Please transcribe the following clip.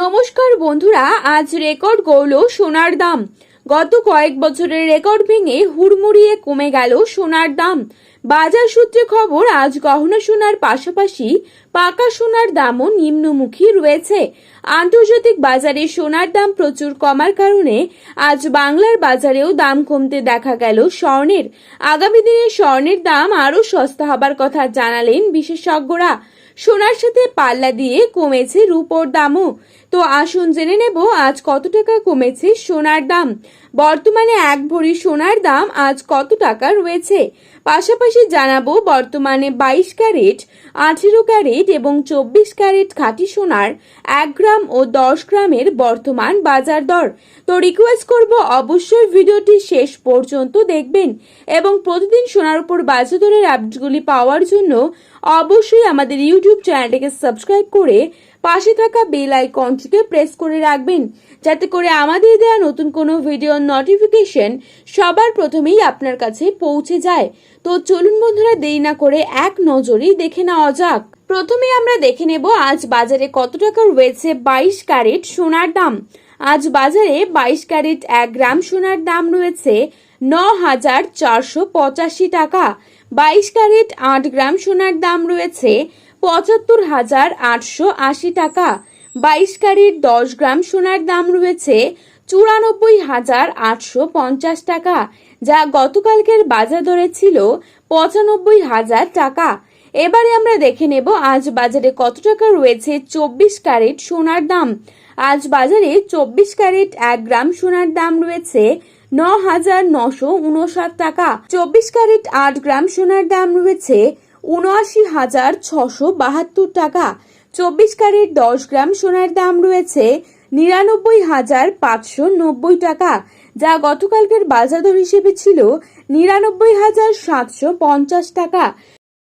নমস্কার বন্ধুরা, আজ রেকর্ড গৌল সোনার দাম। গত কয়েক বছরের রেকর্ড ভেঙে হুড়মুড়িয়ে কমে গেল সোনার দাম। বাজার সূত্রে খবর, আজ গহনা সোনার পাশাপাশি পাকা সোনার দামও নিম্নমুখী রয়েছে। আন্তর্জাতিক বাজারে সোনার দাম প্রচুর কমার কারণে আজ বাংলার বাজারেও দাম কমতে দেখা গেল স্বর্ণের। আগামী দিনে স্বর্ণের দাম আরও সস্তা হবার কথা জানালেন বিশেষজ্ঞরা। সোনার সাথে পাল্লা দিয়ে কমেছে রূপোর দামও। তো আসুন জেনে নেব আজ কত টাকা কমেছে সোনার দাম। বর্তমানে এক ভরি সোনার দাম আজ কত টাকা রয়েছে? পাশাপাশি জানাব বর্তমানে বাইশ ক্যারেট, আঠেরো ক্যারেট এবং চব্বিশ ক্যারেট খাঁটি সোনার এক গ্রাম ও দশ গ্রামের বর্তমান বাজার দর। তো রিকোয়েস্ট করব অবশ্যই ভিডিওটি শেষ পর্যন্ত দেখবেন এবং প্রতিদিন সোনার উপর বাজার দরের আপডেটগুলি পাওয়ার জন্য অবশ্যই আমাদের ইউটিউব চ্যানেলটিকে সাবস্ক্রাইব করে পাশে থাকা বেল আইকনটিকে প্রেস করে রাখবেন, যাতে করে আমাদের দেওয়া নতুন কোনো ভিডিওর নোটিফিকেশন সবার প্রথমেই আপনার কাছে পৌঁছে যায়। তো চলুন বন্ধুরা, দেরি না করে এক নজরেই দেখে নেওয়া যাক। প্রথমে আমরা দেখে নেব আজ বাজারে কত টাকা রয়েছে বাইশ ক্যারেট সোনার দাম। আজ বাজারে বাইশ ক্যারেট এক গ্রাম সোনার দাম রয়েছে ন হাজার চারশো পঁচাশি টাকা। বাইশ ক্যারেট আট গ্রাম সোনার দাম রয়েছে পঁচাত্তর হাজার আটশো আশি টাকা। বাইশ ক্যারেট দশ গ্রাম সোনার দাম রয়েছে চুরানব্বই হাজার আটশো পঞ্চাশ টাকা, যা গতকালকের বাজার দরে ছিল পঁচানব্বই হাজার টাকা। এবারে আমরা দেখে নেব আজ বাজারে কত টাকা রয়েছে চব্বিশ ক্যারেট সোনার দাম। আজ বাজারে চব্বিশ ক্যারেট এক গ্রাম সোনার দাম রয়েছে ন হাজার নশো উনষাট টাকা। চব্বিশ ক্যারেট আট গ্রাম সোনার দাম রয়েছে উনআশি হাজার ছশো বাহাত্তর টাকা। চব্বিশ ক্যারেট দশ গ্রাম সোনার দাম রয়েছে নিরানব্বই হাজার পাঁচশো নব্বই টাকা, যা গতকালকের বাজার দর হিসেবে ছিল নিরানব্বই হাজার সাতশো পঞ্চাশ টাকা।